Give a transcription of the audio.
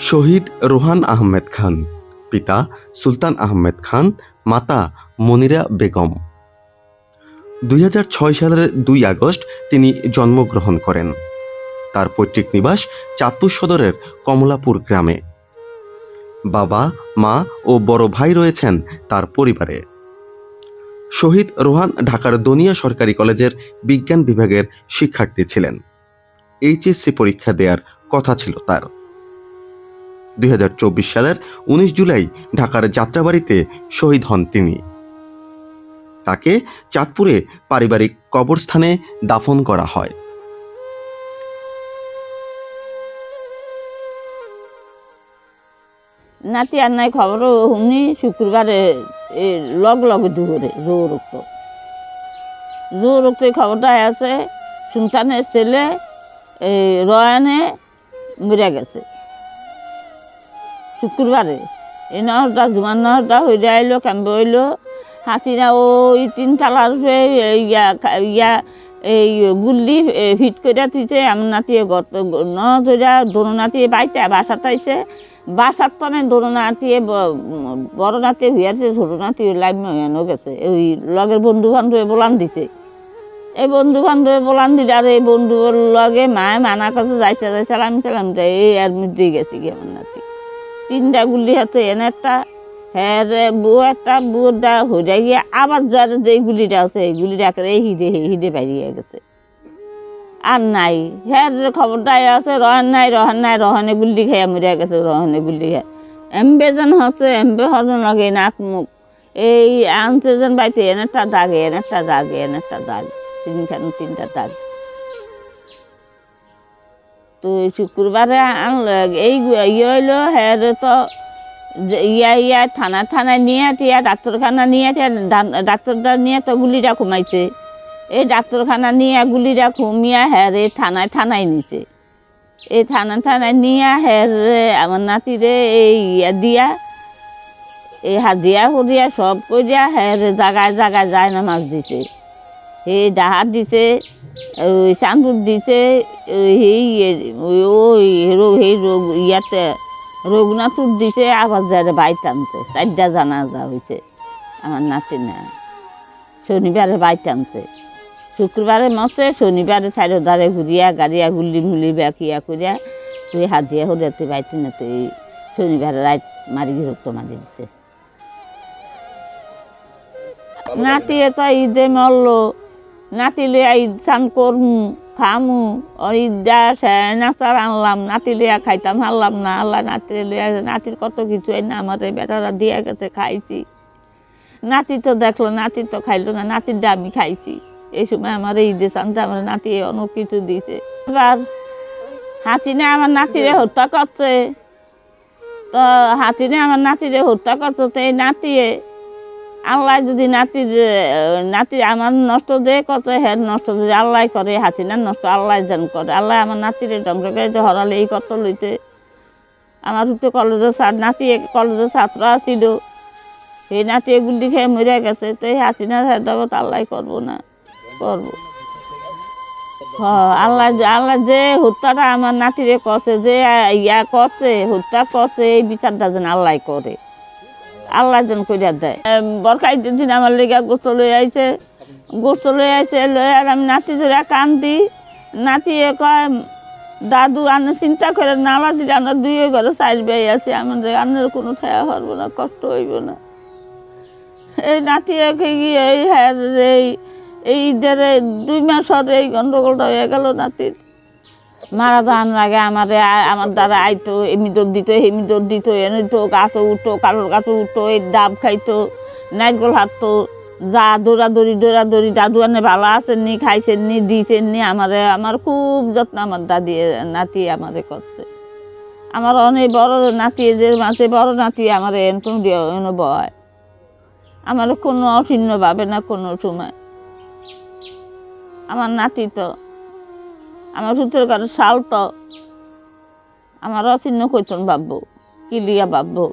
শহীদ রোহান আহমেদ খান, পিতা সুলতান আহমেদ খান, মাতা মনিরা বেগম। দুই হাজার ছয় সালের দুই আগস্ট তিনি জন্মগ্রহণ করেন। তার পৈতৃক নিবাস চাঁদপুর সদরের কমলাপুর গ্রামে। বাবা, মা ও বড় ভাই রয়েছেন তার পরিবারে। শহীদ রোহান ঢাকার দনিয়া সরকারি কলেজের বিজ্ঞান বিভাগের শিক্ষার্থী ছিলেন। এইচএসসি পরীক্ষা দেওয়ার কথা ছিল তার। দুই হাজার চব্বিশ সালের উনিশ জুলাই ঢাকার যাত্রাবাড়িতে শহীদ হন তিনি। তাকে চাঁদপুরে পারিবারিক কবরস্থানে দাফন করা হয়। নাতি আর নাই খবর শুনি শুক্রবারে লগ লগ দুপুরে জোর রক্ত জোর রক্ত খবরটা আছে, সুলতানের ছেলে রয়ানে মরে গেছে। শুক্রবারে। এই নহরটা জুমান নহরটা হইলে আইলো কামবে হইল হাসিনা ওই তিনতলার উপরে ইয়া ইয়া এই গুল্লি ফিট করে তুইছে আমার নাতিয়ে গত ন ধরিয়া দোনো নাতিয়ে বাইতে বাসাত আইছে বাসার তনে দোনো নাতিয়ে বড় নাতি হইয়াছে ছোট নাতি হইয়ানো গেছে। ওই লগের বন্ধু বান্ধবে বলান দিছে। এই বন্ধু বান্ধবে বলান দিলে আর এই বন্ধুর লগে মায়ে মানা কাছে আমি চালাম এই আর মিটে গেছি কি আমার নাতি। তিনটা গুলি হাতে, এনে একটা হ্যাঁ বউ, একটা বউটা হয়ে গিয়ে আবার যার যে গুলিটা আছে, এই গুলিটা এই হিদে হিদে বেরিয়ে গেছে। আর নাই হ্যাঁ খবরটাই আছে, রহন নাই রহন নাই, রহনে গুল্লি খেয়ে মরিয়া গেছে, রহনে গুল্লি খেয়ে এমবে যেন হচ্ছে, এমবে হজন লাগে নাক মুখ এই আনছে যেন বাইতে এনেটা দাগে এনেটা দাগে এনেটা দাগ, তিনখান, তিনটা দাগ। তো শুক্রবারে এই ইয়ে হইল হ্যাঁ তো ইয়া ইয়া থানা থানায় নিয়ে টিয়া ডাক্তারখানা নিয়ে ডাক্তারদার নিয়ে তো গুলিটা কমাইছে এই ডাক্তারখানা নিয়ে গুলিটা কমিয়া হ্যাঁ এই থানায় থানায় নিছে। এই থানা থানায় নিয়ে হ্যাঁ রে আমার নাতিরে এই ইয়া দিয়া। এই হাজিয়া করিয়া সব করিয়া হ্যাঁ রে জাগায় জাগায় যায় না মাছ দিছে। এই ডাহাত দিছে। ওই চান্দুর দিছে ওই সেই ওই রোগ সেই রোগ ইয়াতে রঘুনাথুর দিছে আবার যারে বাইতে আনছে চারটা জানাজা হয়েছে আমার নাতি না শনিবারে বাইতে আনছে শুক্রবারে মতে শনিবারে চাইর ধারে ঘুরিয়া গাড়িয়া গুলি মুলি বেকিয়া করিয়া তুই হাত দিয়ে তুই বাইতে না তুই শনিবারে রাত মারি বিরক্ত মারি দিছে। নাতি তো ঈদে মরলো। নাতিলে ঈদ চান করমু, খামু ওর ঈদ দেয়া নাচার আনলাম নাতি লিয়া খাইতাম হারলাম না আল্লাহ নাতি লিয়া নাতির কত কিছু না আমার বেটারা দিয়া গেছে, খাইছি। নাতি তো দেখল, নাতি তো খাইলো না, নাতির দিয়ে আমি খাইছি। এই সময় আমার ঈদে চানতে আমার নাতি অনেক কিছু দিছে। এবার হাসিনে আমার নাতিরে হত্যা করছে। তো হাসিনে আমার নাতিরে হত্যা করতো তো এই নাতিয়ে আল্লাহ যদি নাতির নাতি আমার নষ্ট দে, কত হ্যাঁ নষ্ট যদি আল্লাহ করে হাসিনা নষ্ট আল্লাহ যেন করে। আল্লাহ আমার নাতিরে ধ্বংস করে হরালে এই কত লইতে। আমার তো কলেজের নাতি কলেজের ছাত্র ছিল সেই নাতি এগুলি খেয়ে মরে গেছে, তো এই হাসিনার হেদাবত আল্লাহ করব না, করব। হ, আল্লাহ আল্লাহ যে হত্যাটা আমার নাতিরে করছে, যে ইয়া করছে, হত্যা করছে, এই বিচারটা যেন আল্লাহ করে। আল্লাহ যেন করিয়া দেয়। বরকাই দিন আমার লেগে গোস্ত লই আইছে। গোস্ত লই আইছে লই আর আমি নাতি ধরে কান্দি। নাতি কয়, দাদু আনে চিন্তা করে নালা দিলে আমরা দুই ঘরে চাইল বেয়ে আছি। আমাদের আনের কোনো ঠেয়া হব না, কষ্ট হইব না। এই নাতি একে গিয়ে এই হ্যাঁ এই ঈদের দুই মাসের এই গন্ডগোলটা হয়ে গেল নাতির। মারা যাওয়ার আগে আমার আমার দ্বারা আইতো এমনি দৌড় দিত এমনি দৌড় দিত, এনে তো গাছে উঠতো কালোর গাছে উঠতো, এই ডাব খাইতো নাইটগোল হাঁটতো যা দৌড়াদৌড়ি দৌড়াদৌড়ি দাদু আনে ভালো আছেন নি খাইছেন নি দিয়েছেন নি আমারে আমার খুব যত্ন আমার দাদি, নাতি আমারে করছে আমার অনেক বড় নাতি এদের মাঝে, বড় নাতি আমার দিয়ে, এনে বয়। আমার কোনো অচিহ্ন ভাবে না কোনো সময়। আমার নাতি তো আমার ভিতরে কারও শাল তো আমার অচিহ্ন কইতন ভাববো কিলিয়া ভাববো